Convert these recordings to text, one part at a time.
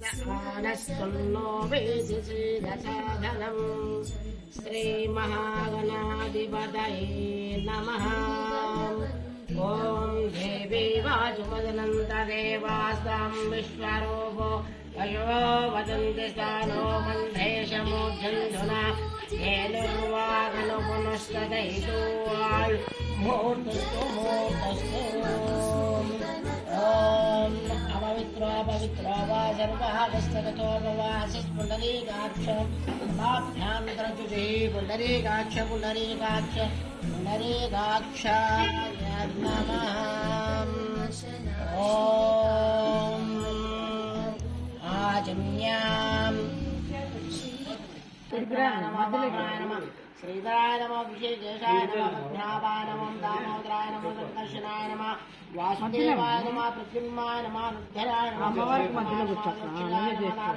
ఆనస్తున్నో వేదిశీదసాధనం శ్రీమహాగణాధిపతయే నమః. ఓం దేవీ వాజువదనంతదేవాస్తాం విశ్వరూపో వయో వదంతి స్థానో మందేశమూర్ధంధునా ఏనుర్వాగను పునస్తదైతో మూర్తస్తు మూర్తస్తు. ఓం. పవిత్రో పవిత్రో వా సర్వహస్తగతో భవాసి పుండరీకాక్షం మాభ్యాంతరచుజీ పుండరీకాక్ష పుండరీకాక్ష పుండరీకాక్షాయ నమః ఓం ఆజన్యాం శ్రీధరాయ నమ విశేషాయ నమ పద్మనాభాయ నమ దామోదరాయ నమ సంకర్షణాయ నమ వాసుదేవాయ నమ ప్రద్యుమ్నాయ నమ రుద్ధరాయ నమ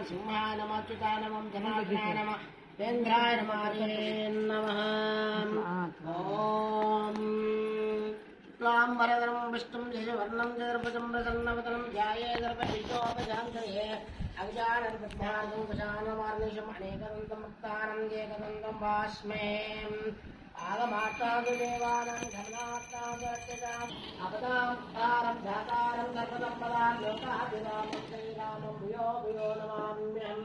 సింహాయ నమ అచ్యుతాయ నమ జనార్దనాయ నమ వేంద్రాయ నమ నమ ఓం శుక్లాంబరధరం విష్ణుం శశివర్ణం చతుర్భుజం ప్రసన్నవదనం ధ్యాయే దర్పశిశోపశాంతయే అవిజానం పద్మార్గం కుశానమార్నిషం అనేకదంతం ముక్తానం ఏకదంతం భాస్మే ఆగమాష్టాదేవానం ధర్మాత్మాచర్చజాం అపదాం ధాతారం సర్వదంపదాం లోకాభిరామం శ్రీరామం భూయో భూయో నమామ్యహం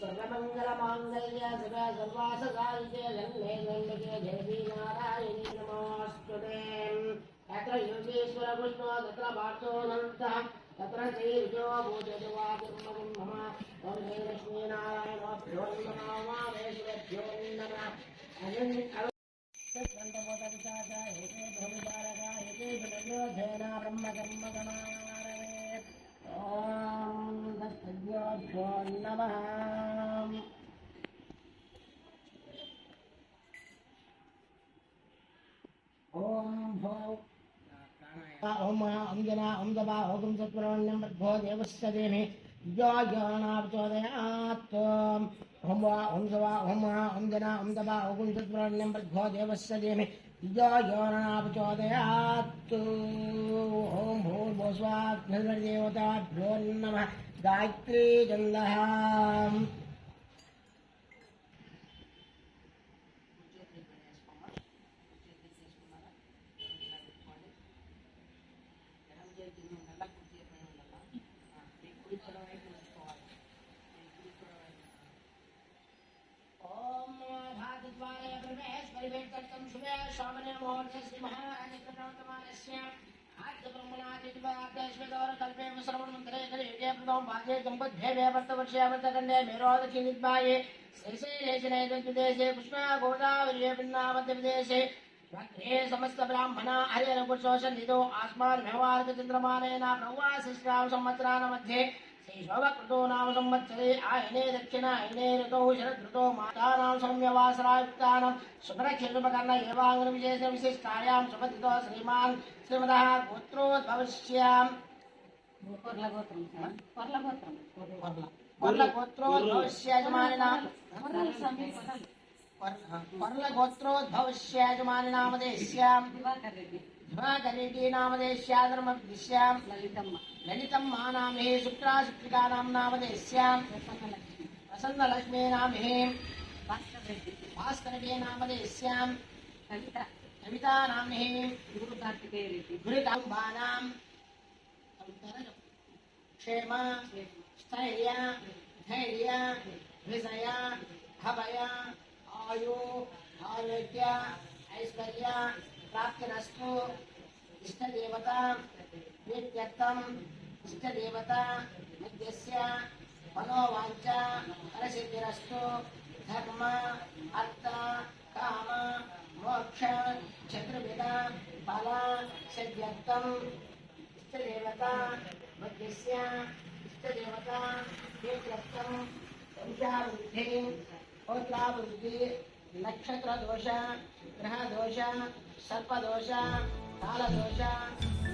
సర్వమంగళమాంగళ్య శివ దేవీ నారాయణీ నమోస్తుతే తత్ర యోగేశ్వర కృష్ణో తత్ర పార్థోనంత తత్ర శ్రీర్జో భూజవాదిర్మం మమ ఓం శ్రీ లక్ష్మీనారాయణోభ్యో నమ ఉమామేశ్వరభ్యో నమ అజన్ ఓం దత్తజ్ఞోభ్యో నమః ఓం భో ఓం ఓం జన ఓం దబా ఓం సత్వరణ్యం భో దేవస్య దేమి యోగ్యానాచోదయాత్ ఓం వా ఓం సవా ఓం ఓం జన ఓం దబా ఓం సత్వరణ్యం భో దేవస్య దేమి యోగ్యానాచోదయాత్ ఓం భూర్భువస్వాగ్నిర్దేవతాభ్యో నమః గాయత్రీ గంధः ఓం स्वामिने मोहनस्य महाराजस्य आद्यब्रह्मणादिद्वाद्यश्वदौरकल्पे श्रवणमन्त्रे कलियुगेभ्यं भागे गम्बद्भ्यवे वर्तवर्षयावर्तकण्डे मेरोदकिनिद्वाये श्रीशैलेशनैदन्तुदेशे पुष्पा गोदावर्ये पिन्नावन्तविदेशे भक्ते समस्तब्राह्मणा हरिहरपुरुषोषन्निधो आस्मान् व्यवहारकचन्द्रमानेन प्रवासिष्टां संवत्सरान् मध्ये శ్రీశోభకృతో నామ సంవత్సరే ఆయనే దక్షిణ ఆయనే ఋతో శరదృతో మాతానాం సౌమ్యవాసరాయుక్తానం శుభ్రక్షుభకర్ణ ఏవాంగ విశేష విశిష్టాయాం శుభదితో శ్రీమాన్ శ్రీమదः గోత్రోద్భవశ్యాజమానినా సమీపం వర్ల గోత్రోద్భవశ్యాజమానినామదేశ్యాం దివాకర్ రెడ్డి ధ్వాకరీటీ నామదేశ్యాధర్మదిశ్యాం లలితమ్మ ललितम मानामहे शुक्ला शुक्लिका नाम्ना नामहे। भास्करवे नामदेस्याम् कविता नामहे। गुरुकार्तिकेयभानाम् क्षेम, स्थैर्य, धैर्य विजय भवय आयु, आरोग्य, ऐश्वर्य प्राप्तिरस्तु इष्टदेवता। ఆయు ప్రీత్యర్థం ఇష్టదేవత మధ్యస్య మనోవాంఛ పరసిద్ధిరస్తు ధర్మ అర్థ కామ మోక్ష చతుర్విధ ఫల సిద్ధ్యర్థం ఇష్టదేవత మధ్యస్య ఇష్టదేవత ప్రీత్యర్థం సంఖ్యావృద్ధి హోత్రావృద్ధి నక్షత్ర దోష గ్రహ దోష సర్పదోష కాలదోష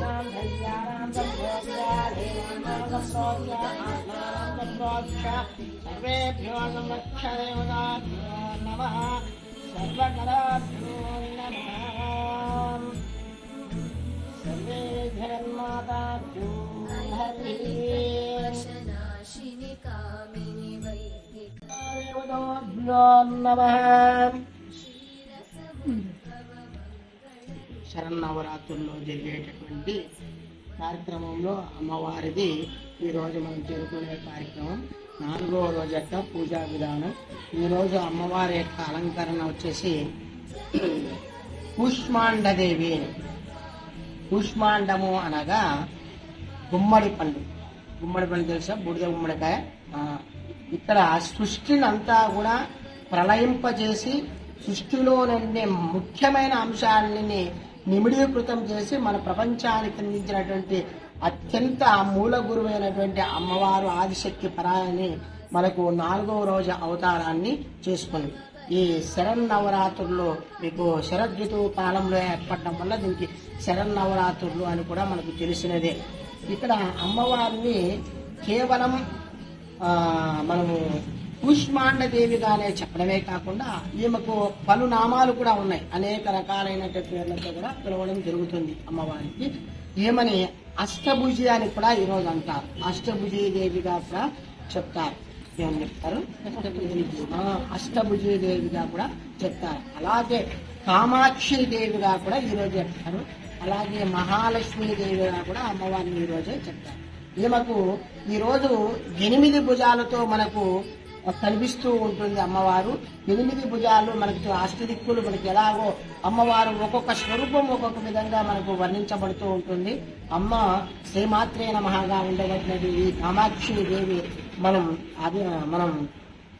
राम भैया राम तत्रोजा हे राम तत्रोजा आत्मा राम तत्रोजा सर्वेभ्यो नमक्ष देवताभ्यो नमः सर्वकराभ्यो नमः सर्वे धर्माताभ्यो हरिः कामिनि वैदिकाभ्यो नमः శరన్నవరాత్రుల్లో జరిగేటటువంటి కార్యక్రమంలో అమ్మవారిది ఈరోజు మనం జరుపుకునే కార్యక్రమం. నాలుగవ రోజు యొక్క పూజా విధానం. ఈరోజు అమ్మవారి యొక్క అలంకరణ వచ్చేసి కూష్మాండదేవి కుష్మాండము కూష్మాండము అనగా గుమ్మడి పండు. గుమ్మడి పండు తెలుసా? బూడిద గుమ్మడికాయ. ఇక్కడ సృష్టిని అంతా కూడా ప్రళయింపజేసి సృష్టిలో నుండి ముఖ్యమైన అంశాలని నిమిడీకృతం చేసి మన ప్రపంచానికి అందించినటువంటి అత్యంత మూల గురువైనటువంటి అమ్మవారు ఆదిశక్తి పరాయని మనకు నాలుగవ రోజు అవతారాన్ని చేసుకుంది ఈ శరన్నవరాత్రుల్లో మీకు శరదృతువు కాలంలో ఏర్పడడం వల్ల దీనికి శరన్నవరాత్రులు అని కూడా మనకు తెలిసినదే. ఇక్కడ అమ్మవారిని కేవలం మనము కూష్మాండదేవిగానే చెప్పడమే కాకుండా ఈమెకు పలు నామాలు కూడా ఉన్నాయి. అనేక రకాలైనటువంటి పేర్లతో కూడా పిలవడం జరుగుతుంది అమ్మవారికి. ఈమెని అష్టభుజి అని కూడా ఈరోజు అంటారు. అష్టభుజి దేవిగా కూడా చెప్తారు. ఏమని చెప్తారు? అష్టభుజి దేవిగా కూడా చెప్తారు. అలాగే కామాక్షి దేవిగా కూడా ఈరోజు చెప్తారు. అలాగే మహాలక్ష్మి దేవిగా కూడా అమ్మవారిని ఈరోజే చెప్తారు. ఈమెకు ఈరోజు ఎనిమిది భుజాలతో మనకు కనిపిస్తూ ఉంటుంది అమ్మవారు. ఎనిమిది భుజాలు మనకి అష్టదిక్కులు మనకి ఎలాగో అమ్మవారు ఒక్కొక్క స్వరూపం ఒక్కొక్క విధంగా మనకు వర్ణించబడుతూ ఉంటుంది. అమ్మ శ్రీమాత్రే నమహగా ఉండబడినది ఈ కామాక్షి దేవి మనం అది మనం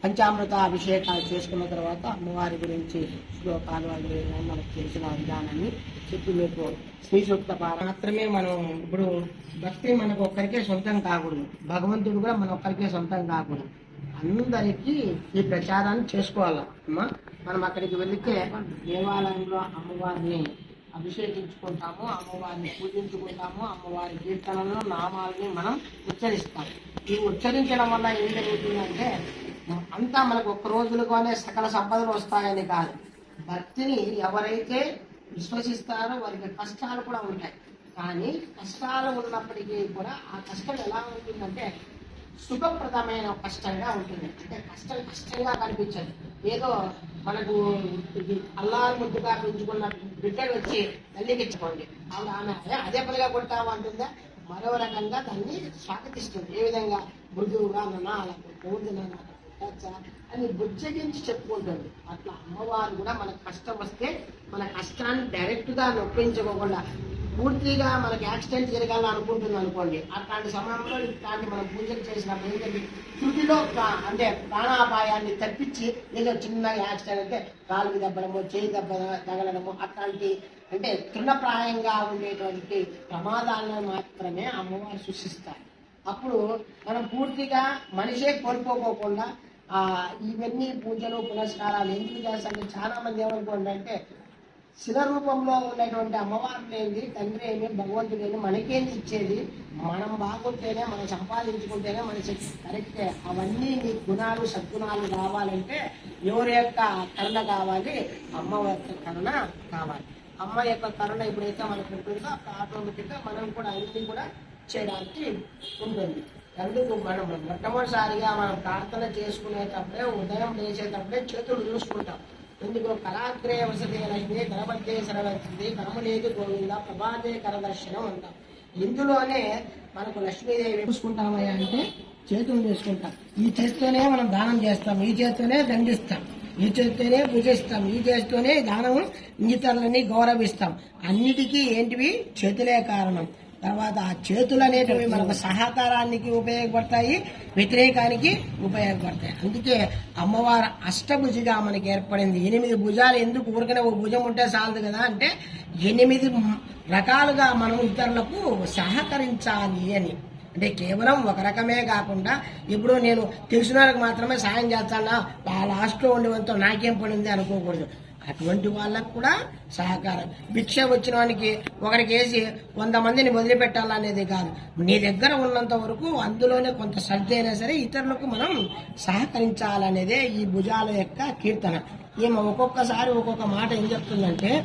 పంచామృత అభిషేకాలు చేసుకున్న తర్వాత అమ్మవారి గురించి శ్లోకాలు అవి మనకు తెలిసిన విధానాన్ని చెప్పి మీకు శ్రీ సూక్త మాత్రమే మనం ఇప్పుడు భక్తి మనకు ఒక్కరికే సొంతం కాకూడదు. భగవంతుడు కూడా మన ఒక్కరికే సొంతం కాకూడదు. అందరికీ ఈ ప్రచారాన్ని చేసుకోవాలి? అమ్మా మనం అక్కడికి వెళితే దేవాలయంలో అమ్మవారిని అభిషేకించుకుంటాము అమ్మవారిని పూజించుకుంటాము అమ్మవారి కీర్తనలను నామాలని మనం ఉచ్చరిస్తాం. ఈ ఉచ్చరించడం వల్ల ఏం జరుగుతుందంటే అంతా మనకు ఒక్క రోజులుగానే సకల సంపదలు వస్తాయని కాదు. భక్తిని ఎవరైతే విశ్వసిస్తారో వారికి కష్టాలు కూడా ఉంటాయి. కానీ కష్టాలు ఉన్నప్పటికీ కూడా ఆ కష్టం ఎలా ఉంటుందంటే సుఖప్రదమైన కష్టంగా ఉంటుంది. అంటే కష్టం కష్టంగా కనిపించదు. ఏదో మనకు ఇది అల్లారు ముద్దుగా పెంచుకున్న బిడ్డలు వచ్చి తల్లికిచ్చుకోండి ఆవిడ ఆమె అదే అదే పనిగా అంటుందా? మరో రకంగా దాన్ని స్వాగతిస్తుంది. ఏ విధంగా? మృదువుగా నా అలా పోతుంది పెట్టచ్చా అని బుజ్జగించి చెప్పుకుంటుంది. అట్లా అమ్మవారు కూడా మనకు కష్టం వస్తే మన కష్టాన్ని డైరెక్ట్గా నొప్పించుకోకుండా పూర్తిగా మనకి యాక్సిడెంట్ జరగాలని అనుకుంటుంది అనుకోండి అట్లాంటి సమయంలో ఇట్లాంటి మనం పూజలు చేసినప్పుడు ఏంటంటే శృతిలో అంటే ప్రాణాపాయాన్ని తప్పించి ఏదో చిన్న యాక్సిడెంట్ అంటే కాలుకి దెబ్బడము చేయి దెబ్బ తగలడము అట్లాంటి అంటే తృణప్రాయంగా ఉండేటువంటి ప్రమాదాలను మాత్రమే అమ్మవారు సృష్టిస్తారు. అప్పుడు మనం పూర్తిగా మనిషే కోల్పోకోకుండా ఇవన్నీ పూజలు పునస్కారాలు ఎందుకు చేస్తారంటే చాలా మంది ఏమనుకోండి శిల రూపంలో ఉన్నటువంటి అమ్మవారు ఏంది తండ్రి ఏమి భగవంతుడు ఏమి మనకేంది ఇచ్చేది? మనం బాగుంటేనే మనం సంపాదించుకుంటేనే మన కరెక్టే. అవన్నీ నీ గుణాలు సద్గుణాలు కావాలంటే ఎవరి యొక్క కరుణ కావాలి? అమ్మ యొక్క కరుణ కావాలి. అమ్మ యొక్క కరుణ ఎప్పుడైతే మనకు ఉంటుందో అప్పుడు ఆటోమేటిక్గా మనం కూడా అన్ని కూడా చేయడానికి ఉంటుంది. అందుకు మనం మొట్టమొదటిసారిగా మనం ప్రార్థన చేసుకునేటప్పుడే ఉదయం లేచేటప్పుడే చేతులు చూసుకుంటాం ఎందుకు కళాగ్రే వసతి లక్ష్మి కనమధ్యే కరము లేదు గోవింద ప్రభాతే కరదర్శనం అంటాం. ఇందులోనే మనకు లక్ష్మీదేవి చూసుకుంటామయ్యా అంటే చేతులు చేసుకుంటాం ఈ చేతితోనే మనం దానం చేస్తాం ఈ చేతితోనే దండిస్తాం ఈ చేతితోనే పూజిస్తాం ఈ చేతితోనే దానం ఇతరులని గౌరవిస్తాం. అన్నిటికీ ఏంటివి? చేతులే కారణం. తర్వాత ఆ చేతులు అనేటివి మనకు సహకారానికి ఉపయోగపడతాయి వ్యతిరేకానికి ఉపయోగపడతాయి. అందుకే అమ్మవారు అష్టభుజిగా మనకి ఏర్పడింది. ఎనిమిది భుజాలు ఎందుకు ఊరికనే ఒక భుజం ఉంటే చాలదు కదా అంటే ఎనిమిది రకాలుగా మనం ఇతరులకు సహకరించాలి అని. అంటే కేవలం ఒక రకమే కాకుండా ఇప్పుడు నేను తెలిసిన వాళ్ళకి మాత్రమే సాయం చేస్తానా? ఆ లాస్ట్లో ఉండేవంతో నాకేం పడింది అనుకోకూడదు. అటువంటి వాళ్ళకు కూడా సహకారం. భిక్ష వచ్చిన వానికి ఒకరికి వేసి వంద మందిని వదిలిపెట్టాలనేది కాదు. నీ దగ్గర ఉన్నంత వరకు అందులోనే కొంత శ్రద్ధ అయినా సరే ఇతరులకు మనం సహకరించాలనేదే ఈ భుజాల యొక్క కీర్తన. ఈమె ఒక్కొక్కసారి ఒక్కొక్క మాట ఏం చెప్తుందంటే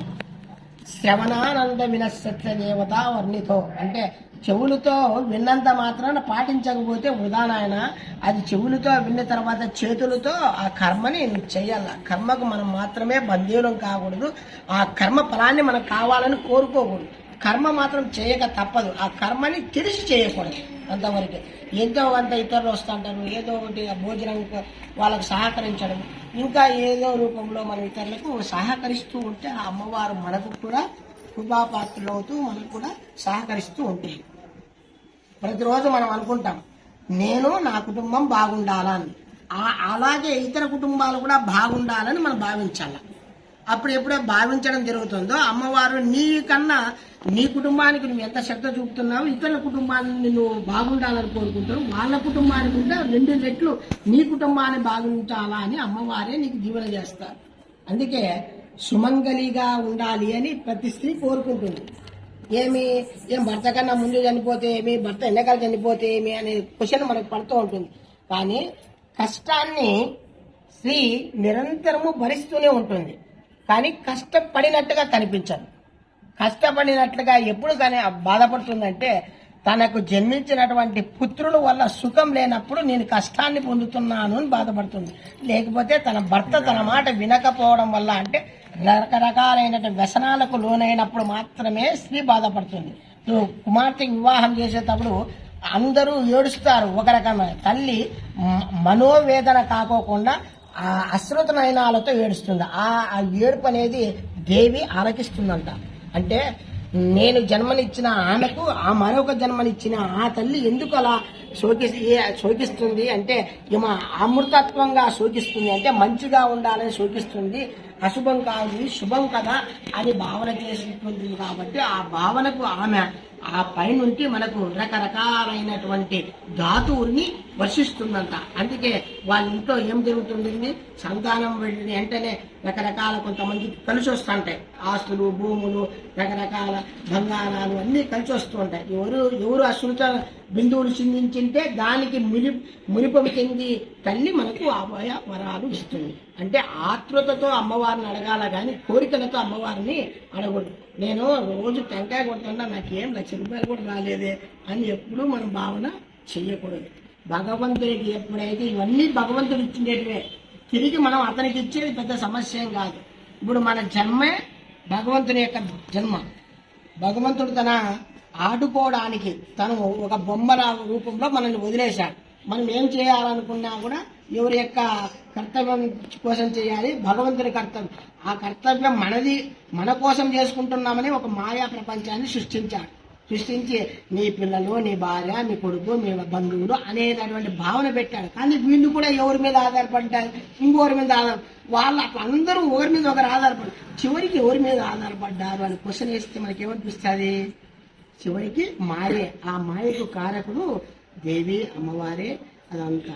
శ్రవణానంద వినసత్య దేవత వర్ణితో. అంటే చెవులతో విన్నంత మాత్రాన పాటించకపోతే ఉదానాయన అది చెవులతో విన్న తర్వాత చేతులతో ఆ కర్మని చేయాల. కర్మకు మనం మాత్రమే బంధీవులం కాకూడదు. ఆ కర్మ ఫలాన్ని మనం కావాలని కోరుకోకూడదు. కర్మ మాత్రం చేయక తప్పదు. ఆ కర్మని తెలిసి చేయకూడదు. అంతవరకు. ఎంతో కొంత ఇతరులు వస్తుంటారు. ఏదో ఒకటి ఆ భోజనం వాళ్ళకు సహకరించడం. ఇంకా ఏదో రూపంలో మనం ఇతరులకు సహకరిస్తూ ఉంటే ఆ అమ్మవారు మనకు కూడా కృపాపాత్రలు అవుతూ మనకు కూడా సహకరిస్తూ ఉంటాయి. ప్రతిరోజు మనం అనుకుంటాం నేను నా కుటుంబం బాగుండాలని అలాగే ఇతర కుటుంబాలు కూడా బాగుండాలని మనం భావించాలి. అప్పుడు ఎప్పుడే భావించడం జరుగుతుందో అమ్మవారు నీ కన్నా నీ కుటుంబానికి నువ్వు ఎంత శ్రద్ధ చూపుతున్నావు ఇతరుల కుటుంబాన్ని నువ్వు బాగుండాలని కోరుకుంటావు వాళ్ళ కుటుంబానికి ఉంటే రెండు రెట్లు నీ కుటుంబాన్ని బాగుంటాలా అని అమ్మవారే నీకు జీవన చేస్తారు. అందుకే సుమంగలిగా ఉండాలి అని ప్రతి స్త్రీ కోరుకుంటుంది. ఏమి ఏం భర్త కన్నా ముందు చనిపోతే ఏమి భర్త ఎన్నికలు చనిపోతే ఏమి అనే క్వశ్చన్ మనకు పడుతూ ఉంటుంది. కానీ కష్టాన్ని స్త్రీ నిరంతరము భరిస్తూనే ఉంటుంది. కానీ కష్టపడినట్టుగా కనిపించదు. కష్టపడినట్లుగా ఎప్పుడు కానీ బాధపడుతుందంటే తనకు జన్మించినటువంటి పుత్రుల వల్ల సుఖం లేనప్పుడు నేను కష్టాన్ని పొందుతున్నాను అని బాధపడుతుంది. లేకపోతే తన భర్త తన మాట వినకపోవడం వల్ల అంటే రకరకాలైన వ్యసనాలకు లోనైనప్పుడు మాత్రమే స్త్రీ బాధపడుతుంది. కుమార్తె కుమార్తెకి వివాహం చేసేటప్పుడు అందరూ ఏడుస్తారు ఒక రకమైన తల్లి మనోవేదన కాకోకుండా ఆ అశ్రుత నయనాలతో ఏడుస్తుంది. ఆ ఏడుపు అనేది దేవి ఆలకిస్తుందంట. అంటే నేను జన్మనిచ్చిన ఆమెకు ఆ మరొక జన్మనిచ్చిన ఆ తల్లి ఎందుకు అలా శోకి శోకిస్తుంది అంటే ఈమె అమృతత్వంగా శోకిస్తుంది అంటే మంచిగా ఉండాలని శోకిస్తుంది. అశుభం కాదు శుభం కదా అని భావన చేసుకుంటుంది కాబట్టి ఆ భావనకు ఆమె ఆ పైనుంచి మనకు రకరకాలైనటువంటి ధాతువుల్ని వర్షిస్తుందంట. అందుకే వాళ్ళ ఇంట్లో ఏం జరుగుతుంది? సంతానం వెళ్ళిన వెంటనే రకరకాల కొంతమంది కలిసి వస్తుంటాయి. ఆస్తులు భూములు రకరకాల బంగారాలు అన్నీ కలిసి వస్తూ ఉంటాయి. ఎవరు ఎవరు అశ్రుత బిందువులు చిందించింటే దానికి మురి మునిపం చెంది తల్లి మనకు అభయ వరాలు ఇస్తుంది. అంటే ఆతృతతో అమ్మవారిని అడగాల కానీ కోరికలతో అమ్మవారిని అడగకూడదు. నేను రోజు టెంకాయ కొడుతున్నా నాకేం లక్ష రూపాయలు కూడా రాలేదే అని ఎప్పుడూ మనం భావన చెయ్యకూడదు. భగవంతుడికి ఎప్పుడైతే ఇవన్నీ భగవంతుడు ఇచ్చినట్టువే తిరిగి మనం అతనికి ఇచ్చేది పెద్ద సమస్య ఏం కాదు. ఇప్పుడు మన జన్మే భగవంతుని యొక్క జన్మ. భగవంతుడు తన ఆడుకోవడానికి తను ఒక బొమ్మల రూపంలో మనల్ని వదిలేశాడు. మనం ఏం చేయాలనుకున్నా కూడా ఎవరి యొక్క కర్తవ్యం కోసం చేయాలి భగవంతుని కర్తవ్యం. ఆ కర్తవ్యం మనది మన కోసం చేసుకుంటున్నామని ఒక మాయా ప్రపంచాన్ని సృష్టించాడు. సృష్టించి నీ పిల్లలు నీ భార్య నీ కొడుకు మీ బంధువులు అనేటటువంటి భావన పెట్టాడు. కానీ వీళ్ళు కూడా ఎవరి మీద ఆధారపడ్డారు? ఇంకొకరి మీద ఆధార వాళ్ళు అట్లా అందరూ ఒకరి మీద ఒకరు ఆధారపడి చివరికి ఎవరి మీద ఆధారపడ్డారు అని క్వశ్చన్ వేస్తే మనకేమనిపిస్తుంది? చివరికి మాయే. ఆ మాయకు కారకుడు దేవి అమ్మవారే అదంతా.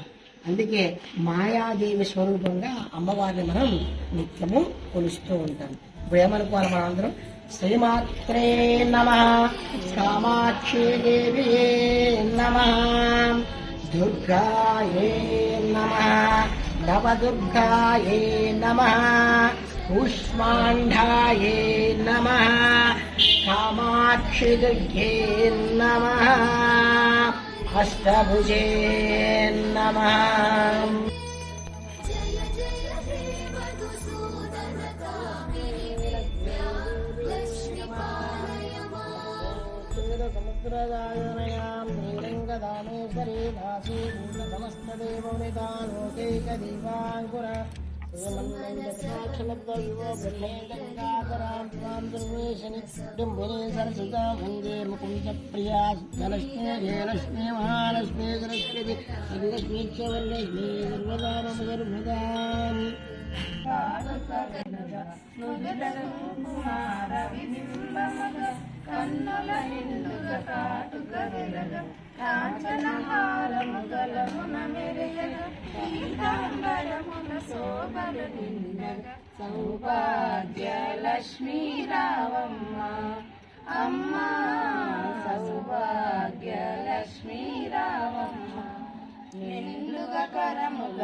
అందుకే మాయాదేవి స్వరూపంగా అమ్మవారిని మనం నిత్యము కొలుస్తూ ఉంటాం. ఇప్పుడు ఏమనుకోవాలి మనందరం? అందరం శ్రీమాత్రే నమ. కామాక్షి దేవి నమ. దుర్గాయే నమ. నవదుర్గాయే నమ. కూష్మాండాయే నమ. కామాక్షి దుర్గే నమ. अष्टभुजे नमः समुद्रदायनयां श्रीरङ्गदामेश्वरी दासी भूतसमस्तदेवनिता लोकैकदीपाङ्कुर సరస్వతా వందే ముకుంద ప్రియా ధనలక్ష్మీ జయలక్ష్మీ మహాలక్ష్మీ సరస్వతి ధనలక్ష్మీ చవల్లక్ష్మీ సర్వదా మమ గర్భదాని కుమార కన్నుల నిండుగా కాటుక వెలగ కాంచన హారము గలమున మెరయగ పీతాంబరమున శోభలు నిండగ సౌభాగ్యలక్ష్మీ రావమ్మ అమ్మ సౌభాగ్యలక్ష్మీ రావమ్మ నిండుగా కరముగ